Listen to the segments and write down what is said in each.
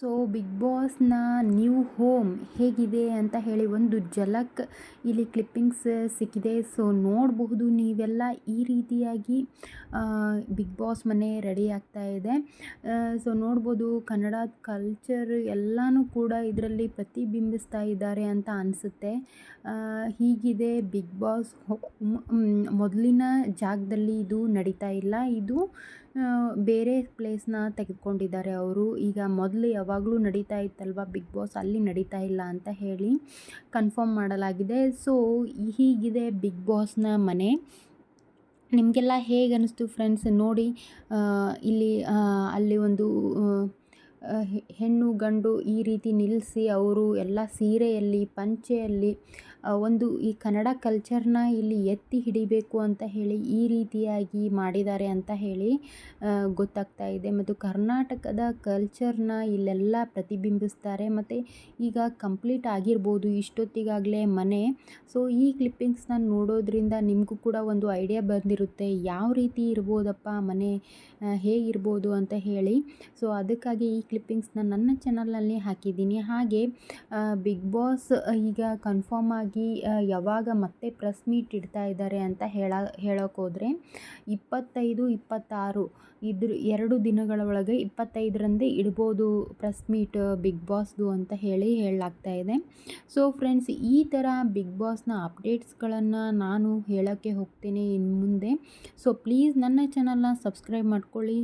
So big ಬಾಸ್ನ new home ಹೇಗಿದೆ ಅಂತ ಹೇಳಿ ಒಂದು ಜಲಕ್ ಇಲ್ಲಿ ಕ್ಲಿಪ್ಪಿಂಗ್ಸ್ ಸಿಕ್ಕಿದೆ. ಸೊ ನೋಡಬಹುದು ನೀವೆಲ್ಲ ಈ ರೀತಿಯಾಗಿ ಬಿಗ್ ಬಾಸ್ ಮನೆ ರೆಡಿ ಆಗ್ತಾ ಇದೆ. ಸೊ ನೋಡ್ಬೋದು ಕನ್ನಡ ಕಲ್ಚರ್ ಎಲ್ಲನೂ ಕೂಡ ಇದರಲ್ಲಿ ಪ್ರತಿಬಿಂಬಿಸ್ತಾ ಇದ್ದಾರೆ ಅಂತ ಅನಿಸುತ್ತೆ. ಹೀಗಿದೆ ಬಿಗ್ ಬಾಸ್ ಮೊದಲಿನ ಜಾಗದಲ್ಲಿ ಇದು ನಡೀತಾ ಇಲ್ಲ. ಇದು ಬೇರೆ ಪ್ಲೇಸ್ನ ತೆಗೆದುಕೊಂಡಿದ್ದಾರೆ ಅವರು. ಈಗ ಮೊದಲು ಯಾವಾಗಲೂ ನಡೀತಾ ಇತ್ತಲ್ವ? ಬಿಗ್ ಬಾಸ್ ಅಲ್ಲಿ ನಡೀತಾ ಇಲ್ಲ ಅಂತ ಹೇಳಿ ಕನ್ಫರ್ಮ್ ಮಾಡಲಾಗಿದೆ. ಸೊ ಹೀಗಿದೆ ಬಿಗ್ ಬಾಸ್ನ ಮನೆ. ನಿಮಗೆಲ್ಲ ಹೇಗೆ ಅನ್ನಿಸ್ತು ಫ್ರೆಂಡ್ಸ್ ನೋಡಿ ಇಲ್ಲಿ ಅಲ್ಲಿ ಹೆಣ್ಣು ಗಂಡು ಈ ರೀತಿ ನಿಲ್ಲಿಸಿ ಅವರು ಎಲ್ಲ ಸೀರೆಯಲ್ಲಿ, ಪಂಚೆಯಲ್ಲಿ ಒಂದು ಈ ಕನ್ನಡ ಕಲ್ಚರ್ನ ಇಲ್ಲಿ ಎತ್ತಿ ಹಿಡಿಬೇಕು ಅಂತ ಹೇಳಿ ಈ ರೀತಿಯಾಗಿ ಮಾಡಿದ್ದಾರೆ ಅಂತ ಹೇಳಿ ಗೊತ್ತಾಗ್ತಾ ಇದೆ. ಮತ್ತು ಕರ್ನಾಟಕದ ಕಲ್ಚರ್ನ ಇಲ್ಲೆಲ್ಲ ಪ್ರತಿಬಿಂಬಿಸ್ತಾರೆ. ಮತ್ತು ಈಗ ಕಂಪ್ಲೀಟ್ ಆಗಿರ್ಬೋದು ಇಷ್ಟೊತ್ತಿಗಾಗಲೇ ಮನೆ. ಸೊ, ಈ ಕ್ಲಿಪ್ಪಿಂಗ್ಸ್ನ ನೋಡೋದ್ರಿಂದ ನಿಮಗೂ ಕೂಡ ಒಂದು ಐಡಿಯಾ ಬಂದಿರುತ್ತೆ. ಯಾವ ರೀತಿ ಇರ್ಬೋದಪ್ಪ ಮನೆ ಹೇಗಿರ್ಬೋದು ಅಂತ ಹೇಳಿ. ಸೊ, ಅದಕ್ಕಾಗಿ ಈ ಕ್ಲಿಪ್ಪಿಂಗ್ಸ್ನ ನನ್ನ ಚಾನಲ್ನಲ್ಲಿ ಹಾಕಿದ್ದೀನಿ. ಹಾಗೆ ಬಿಗ್ ಬಾಸ್ ಈಗ ಕನ್ಫರ್ಮ್ ಆಗಿ ಯಾವಾಗ ಮತ್ತೆ ಪ್ರೆಸ್ ಮೀಟ್ ಇಡ್ತಾ ಇದ್ದಾರೆ ಅಂತ ಹೇಳ ಹೇಳೋಕ್ಕೋದ್ರೆ ಇಪ್ಪತ್ತೈದು, ಇಪ್ಪತ್ತಾರು, ಇದ್ರ, ಎರಡು ದಿನಗಳ ಒಳಗೆ ಇಪ್ಪತ್ತೈದರಂದೇ ಇಡ್ಬೋದು ಪ್ರೆಸ್ ಮೀಟ್ ಬಿಗ್ ಬಾಸ್ದು ಅಂತ ಹೇಳಿ ಹೇಳಲಾಗ್ತಾ ಇದೆ. ಸೊ ಫ್ರೆಂಡ್ಸ್ ಈ ಥರ ಬಿಗ್ ಬಾಸ್ನ ಅಪ್ಡೇಟ್ಸ್ಗಳನ್ನು ನಾನು ಹೇಳೋಕ್ಕೆ ಹೋಗ್ತೀನಿ ಇನ್ನು ಮುಂದೆ. ಸೊ ಪ್ಲೀಸ್ ನನ್ನ ಚಾನಲ್ನ ಸಬ್ಸ್ಕ್ರೈಬ್ ಮಾಡ್ಕೊಳ್ಳಿ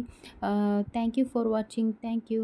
thank you for watching thank you